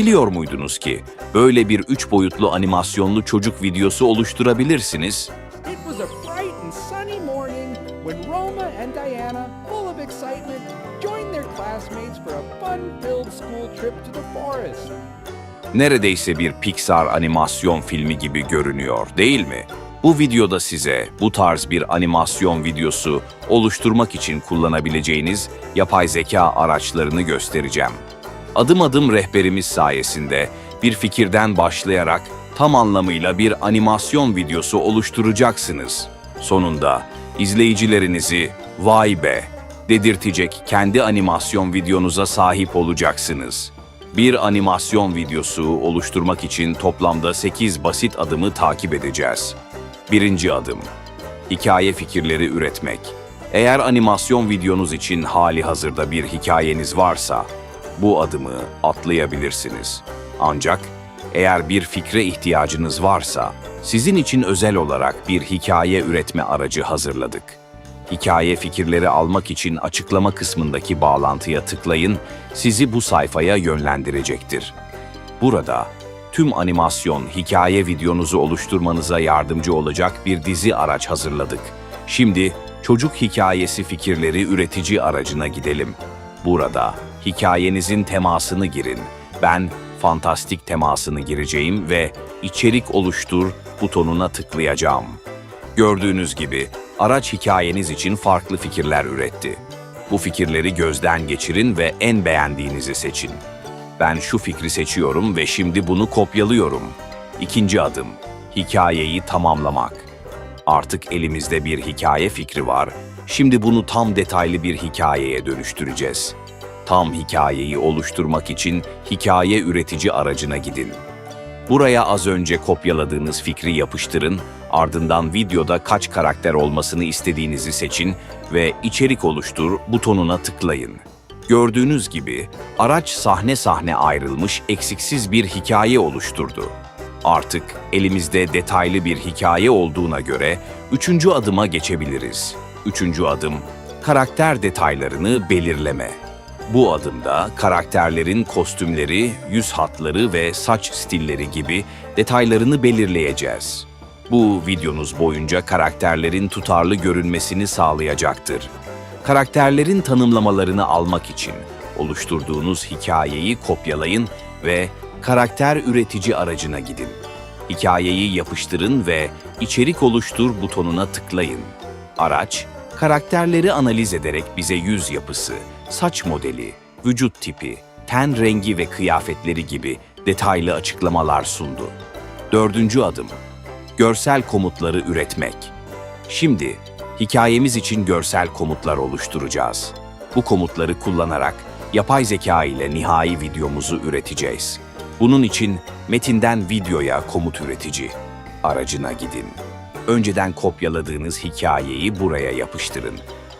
Biliyor muydunuz ki böyle bir üç boyutlu animasyonlu çocuk videosu oluşturabilirsiniz? Neredeyse bir Pixar animasyon filmi gibi görünüyor, değil mi? Bu videoda size bu tarz bir animasyon videosu oluşturmak için kullanabileceğiniz yapay zeka araçlarını göstereceğim. Adım adım rehberimiz sayesinde bir fikirden başlayarak tam anlamıyla bir animasyon videosu oluşturacaksınız. Sonunda izleyicilerinizi vay be dedirtecek kendi animasyon videonuza sahip olacaksınız. Bir animasyon videosu oluşturmak için toplamda 8 basit adımı takip edeceğiz. Birinci adım, hikaye fikirleri üretmek. Eğer animasyon videonuz için hali hazırda bir hikayeniz varsa, bu adımı atlayabilirsiniz. Ancak eğer bir fikre ihtiyacınız varsa, sizin için özel olarak bir hikaye üretme aracı hazırladık. Hikaye fikirleri almak için açıklama kısmındaki bağlantıya tıklayın, sizi bu sayfaya yönlendirecektir. Burada tüm animasyon hikaye videonuzu oluşturmanıza yardımcı olacak bir dizi araç hazırladık. Şimdi çocuk hikayesi fikirleri üretici aracına gidelim. Burada hikayenizin temasını girin. Ben fantastik temasını gireceğim ve içerik oluştur butonuna tıklayacağım. Gördüğünüz gibi araç hikayeniz için farklı fikirler üretti. Bu fikirleri gözden geçirin ve en beğendiğinizi seçin. Ben şu fikri seçiyorum ve şimdi bunu kopyalıyorum. İkinci adım, hikayeyi tamamlamak. Artık elimizde bir hikaye fikri var. Şimdi bunu tam detaylı bir hikayeye dönüştüreceğiz. Tam hikayeyi oluşturmak için hikaye üretici aracına gidin. Buraya az önce kopyaladığınız fikri yapıştırın, ardından videoda kaç karakter olmasını istediğinizi seçin ve içerik oluştur butonuna tıklayın. Gördüğünüz gibi araç sahne sahne ayrılmış eksiksiz bir hikaye oluşturdu. Artık elimizde detaylı bir hikaye olduğuna göre üçüncü adıma geçebiliriz. Üçüncü adım, karakter detaylarını belirleme. Bu adımda karakterlerin kostümleri, yüz hatları ve saç stilleri gibi detaylarını belirleyeceğiz. Bu videonuz boyunca karakterlerin tutarlı görünmesini sağlayacaktır. Karakterlerin tanımlamalarını almak için oluşturduğunuz hikayeyi kopyalayın ve karakter üretici aracına gidin. Hikayeyi yapıştırın ve içerik oluştur butonuna tıklayın. Araç, karakterleri analiz ederek bize yüz yapısı, saç modeli, vücut tipi, ten rengi ve kıyafetleri gibi detaylı açıklamalar sundu. Dördüncü adım, görsel komutları üretmek. Şimdi hikayemiz için görsel komutlar oluşturacağız. Bu komutları kullanarak yapay zeka ile nihai videomuzu üreteceğiz. Bunun için metinden videoya komut üretici aracına gidin. Önceden kopyaladığınız hikayeyi buraya yapıştırın.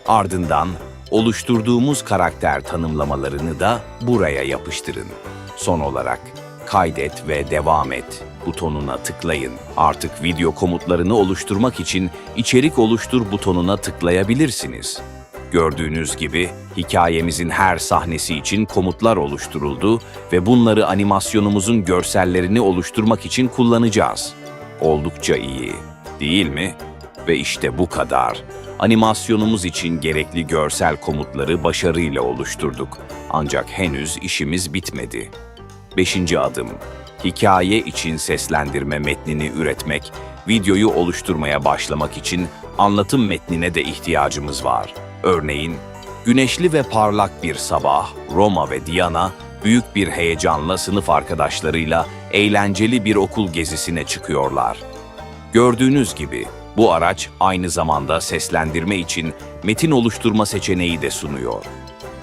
Ardından oluşturduğumuz karakter tanımlamalarını da buraya yapıştırın. Son olarak kaydet ve devam et butonuna tıklayın. Artık video komutlarını oluşturmak için içerik oluştur butonuna tıklayabilirsiniz. Gördüğünüz gibi hikayemizin her sahnesi için komutlar oluşturuldu ve bunları animasyonumuzun görsellerini oluşturmak için kullanacağız. Oldukça iyi, değil mi? Ve işte bu kadar. Animasyonumuz için gerekli görsel komutları başarıyla oluşturduk. Ancak henüz işimiz bitmedi. Beşinci adım. Hikaye için seslendirme metnini üretmek, videoyu oluşturmaya başlamak için anlatım metnine de ihtiyacımız var. Örneğin, güneşli ve parlak bir sabah, Roma ve Diana büyük bir heyecanla sınıf arkadaşlarıyla eğlenceli bir okul gezisine çıkıyorlar. Gördüğünüz gibi bu araç aynı zamanda seslendirme için metin oluşturma seçeneği de sunuyor.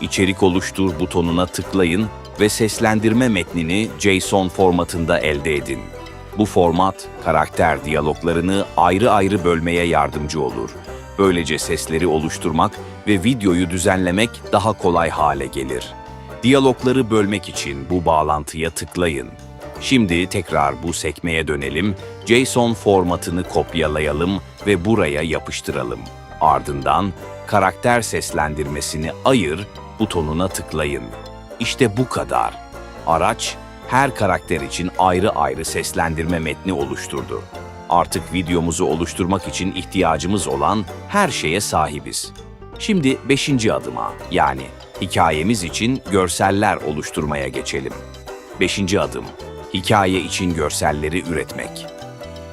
İçerik oluştur butonuna tıklayın ve seslendirme metnini JSON formatında elde edin. Bu format karakter diyaloglarını ayrı ayrı bölmeye yardımcı olur. Böylece sesleri oluşturmak ve videoyu düzenlemek daha kolay hale gelir. Diyalogları bölmek için bu bağlantıya tıklayın. Şimdi tekrar bu sekmeye dönelim, JSON formatını kopyalayalım ve buraya yapıştıralım. Ardından karakter seslendirmesini ayır butonuna tıklayın. İşte bu kadar. Araç her karakter için ayrı ayrı seslendirme metni oluşturdu. Artık videomuzu oluşturmak için ihtiyacımız olan her şeye sahibiz. Şimdi beşinci adıma yani hikayemiz için görseller oluşturmaya geçelim. Beşinci adım, hikaye için görselleri üretmek.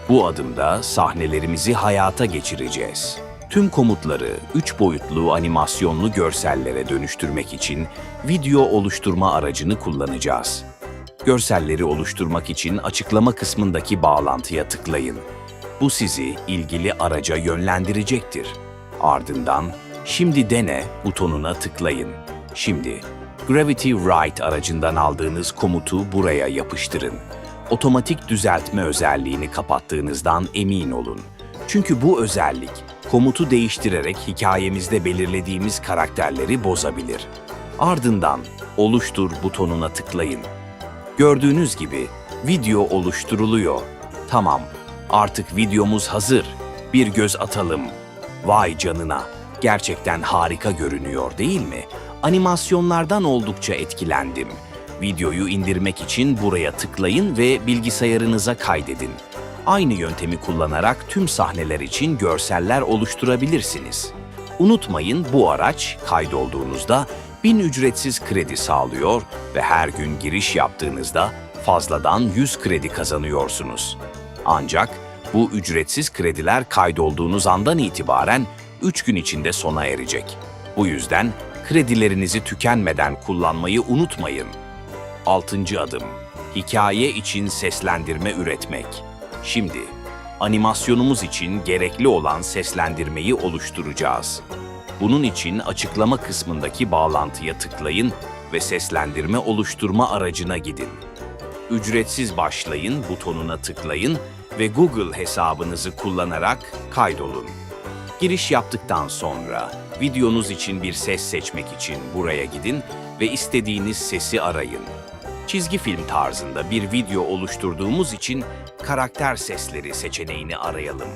Bu adımda sahnelerimizi hayata geçireceğiz. Tüm komutları üç boyutlu animasyonlu görsellere dönüştürmek için video oluşturma aracını kullanacağız. Görselleri oluşturmak için açıklama kısmındaki bağlantıya tıklayın. Bu sizi ilgili araca yönlendirecektir. Ardından Şimdi dene butonuna tıklayın. Şimdi Gravity Write aracından aldığınız komutu buraya yapıştırın. Otomatik düzeltme özelliğini kapattığınızdan emin olun. Çünkü bu özellik komutu değiştirerek hikayemizde belirlediğimiz karakterleri bozabilir. Ardından Oluştur butonuna tıklayın. Gördüğünüz gibi video oluşturuluyor. Tamam, artık videomuz hazır. Bir göz atalım. Vay canına, gerçekten harika görünüyor değil mi? Animasyonlardan oldukça etkilendim. Videoyu indirmek için buraya tıklayın ve bilgisayarınıza kaydedin. Aynı yöntemi kullanarak tüm sahneler için görseller oluşturabilirsiniz. Unutmayın bu araç kaydolduğunuzda 1000 ücretsiz kredi sağlıyor ve her gün giriş yaptığınızda fazladan 100 kredi kazanıyorsunuz. Ancak bu ücretsiz krediler kaydolduğunuz andan itibaren 3 gün içinde sona erecek. Bu yüzden kredilerinizi tükenmeden kullanmayı unutmayın. 6. adım. Hikaye için seslendirme üretmek. Şimdi animasyonumuz için gerekli olan seslendirmeyi oluşturacağız. Bunun için açıklama kısmındaki bağlantıya tıklayın ve seslendirme oluşturma aracına gidin. Ücretsiz başlayın butonuna tıklayın ve Google hesabınızı kullanarak kaydolun. Giriş yaptıktan sonra videonuz için bir ses seçmek için buraya gidin ve istediğiniz sesi arayın. Çizgi film tarzında bir video oluşturduğumuz için karakter sesleri seçeneğini arayalım.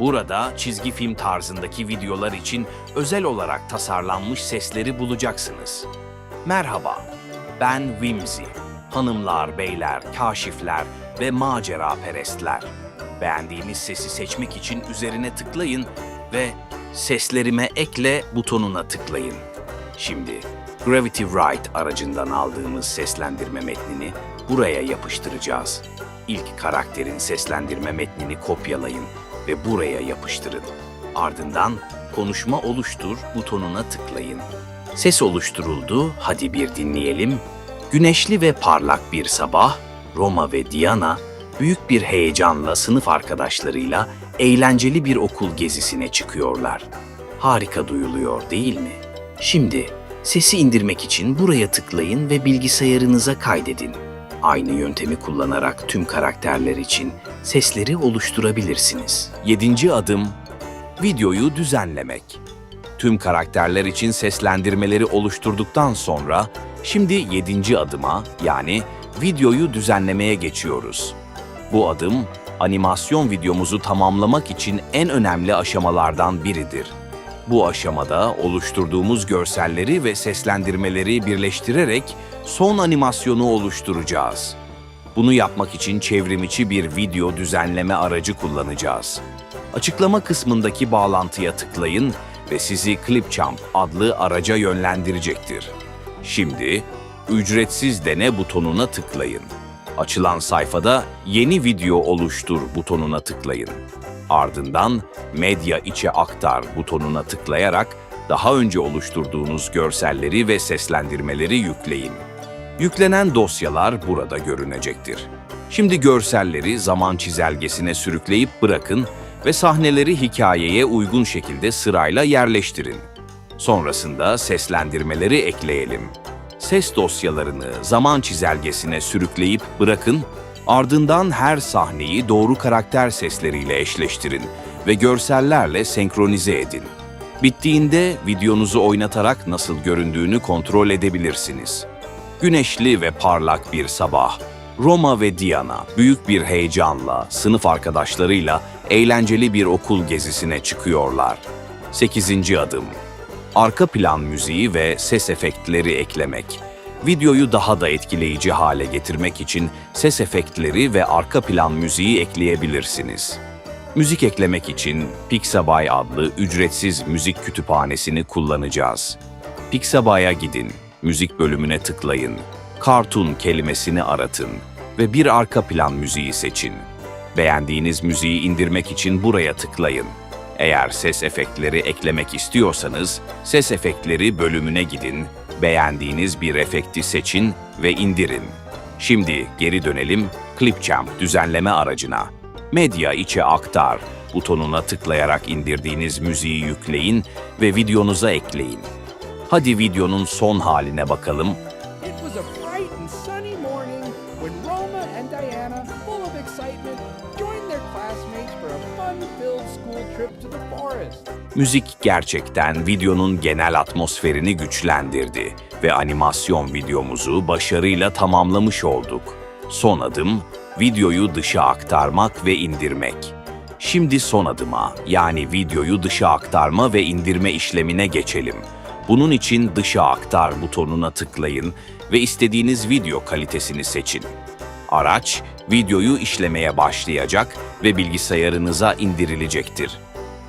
Burada çizgi film tarzındaki videolar için özel olarak tasarlanmış sesleri bulacaksınız. Merhaba, ben Whimsy. Hanımlar, beyler, kaşifler ve macera perestler. Beğendiğiniz sesi seçmek için üzerine tıklayın ve seslerime ekle butonuna tıklayın. Şimdi Gravity Write aracından aldığımız seslendirme metnini buraya yapıştıracağız. İlk karakterin seslendirme metnini kopyalayın ve buraya yapıştırın. Ardından konuşma oluştur butonuna tıklayın. Ses oluşturuldu, hadi bir dinleyelim. Güneşli ve parlak bir sabah, Roma ve Diana büyük bir heyecanla sınıf arkadaşlarıyla eğlenceli bir okul gezisine çıkıyorlar. Harika duyuluyor değil mi? Şimdi sesi indirmek için buraya tıklayın ve bilgisayarınıza kaydedin. Aynı yöntemi kullanarak tüm karakterler için sesleri oluşturabilirsiniz. 7. adım videoyu düzenlemek. Tüm karakterler için seslendirmeleri oluşturduktan sonra şimdi 7. adıma yani videoyu düzenlemeye geçiyoruz. Bu adım animasyon videomuzu tamamlamak için en önemli aşamalardan biridir. Bu aşamada oluşturduğumuz görselleri ve seslendirmeleri birleştirerek son animasyonu oluşturacağız. Bunu yapmak için çevrimiçi bir video düzenleme aracı kullanacağız. Açıklama kısmındaki bağlantıya tıklayın ve sizi Clipchamp adlı araca yönlendirecektir. Şimdi ücretsiz dene butonuna tıklayın. Açılan sayfada yeni video oluştur butonuna tıklayın. Ardından medya içe aktar butonuna tıklayarak daha önce oluşturduğunuz görselleri ve seslendirmeleri yükleyin. Yüklenen dosyalar burada görünecektir. Şimdi görselleri zaman çizelgesine sürükleyip bırakın ve sahneleri hikayeye uygun şekilde sırayla yerleştirin. Sonrasında seslendirmeleri ekleyelim. Ses dosyalarını zaman çizelgesine sürükleyip bırakın, ardından her sahneyi doğru karakter sesleriyle eşleştirin ve görsellerle senkronize edin. Bittiğinde videonuzu oynatarak nasıl göründüğünü kontrol edebilirsiniz. Güneşli ve parlak bir sabah. Roma ve Diana büyük bir heyecanla sınıf arkadaşlarıyla eğlenceli bir okul gezisine çıkıyorlar. 8. adım. Arka plan müziği ve ses efektleri eklemek. Videoyu daha da etkileyici hale getirmek için ses efektleri ve arka plan müziği ekleyebilirsiniz. Müzik eklemek için Pixabay adlı ücretsiz müzik kütüphanesini kullanacağız. Pixabay'a gidin, müzik bölümüne tıklayın, Cartoon kelimesini aratın ve bir arka plan müziği seçin. Beğendiğiniz müziği indirmek için buraya tıklayın. Eğer ses efektleri eklemek istiyorsanız, ses efektleri bölümüne gidin, beğendiğiniz bir efekti seçin ve indirin. Şimdi geri dönelim Clipchamp düzenleme aracına. Medya içe aktar butonuna tıklayarak indirdiğiniz müziği yükleyin ve videonuza ekleyin. Hadi videonun son haline bakalım. And Diana, full of excitement, joined their classmates for a fun-filled school trip to the forest. Müzik gerçekten videonun genel atmosferini güçlendirdi ve animasyon videomuzu başarıyla tamamlamış olduk. Son adım, videoyu dışa aktarmak ve indirmek. Şimdi son adıma, yani videoyu dışa aktarma ve indirme işlemine geçelim. Bunun için dışa aktar butonuna tıklayın ve istediğiniz video kalitesini seçin. Araç, videoyu işlemeye başlayacak ve bilgisayarınıza indirilecektir.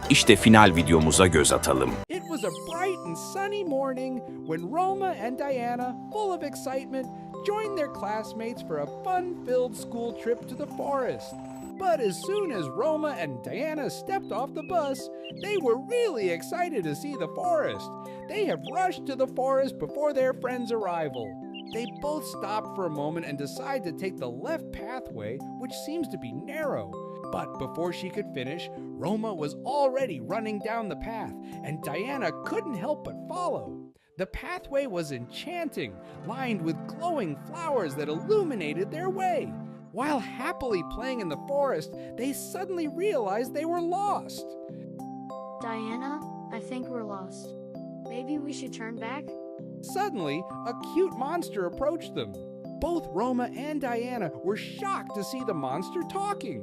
İşte final videomuza göz atalım. It was a bright and sunny morning when Roma and Diana, full of excitement, joined their classmates for a fun-filled school trip to the forest. But as soon as Roma and Diana stepped off the bus, they were really excited to see the forest. They have rushed to the forest before their friend's arrival. They both stop for a moment and decide to take the left pathway, which seems to be narrow. But before she could finish, Roma was already running down the path, and Diana couldn't help but follow. The pathway was enchanting, lined with glowing flowers that illuminated their way. While happily playing in the forest, they suddenly realized they were lost. Diana, I think we're lost. Maybe we should turn back? Suddenly, a cute monster approached them. Both Roma and Diana were shocked to see the monster talking.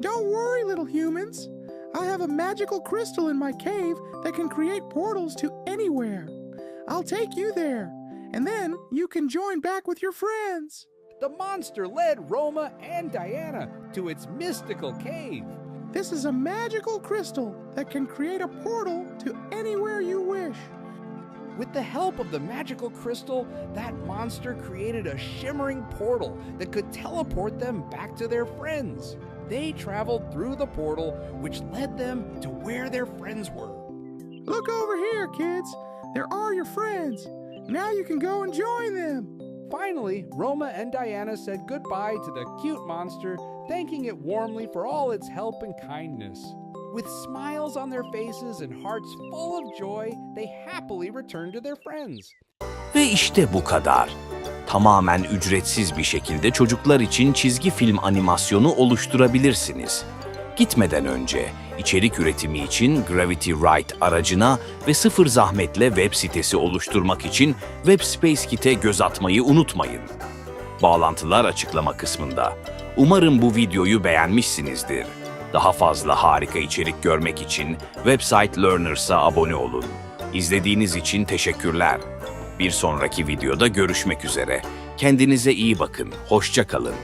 Don't worry, little humans. I have a magical crystal in my cave that can create portals to anywhere. I'll take you there, and then you can join back with your friends. The monster led Roma and Diana to its mystical cave. This is a magical crystal that can create a portal to anywhere you wish. With the help of the magical crystal, that monster created a shimmering portal that could teleport them back to their friends. They traveled through the portal, which led them to where their friends were. Look over here, kids. There are your friends. Now you can go and join them. Finally, Roma and Diana said goodbye to the cute monster, thanking it warmly for all its help and kindness. With smiles on their faces and hearts full of joy, they happily returned to their friends. Ve işte bu kadar. Tamamen ücretsiz bir şekilde çocuklar için çizgi film animasyonu oluşturabilirsiniz. Gitmeden önce içerik üretimi için Gravity Write aracına ve sıfır zahmetle web sitesi oluşturmak için WebSpace Kit'e göz atmayı unutmayın. Bağlantılar açıklama kısmında. Umarım bu videoyu beğenmişsinizdir. Daha fazla harika içerik görmek için website Learners'a abone olun. İzlediğiniz için teşekkürler. Bir sonraki videoda görüşmek üzere. Kendinize iyi bakın. Hoşça kalın.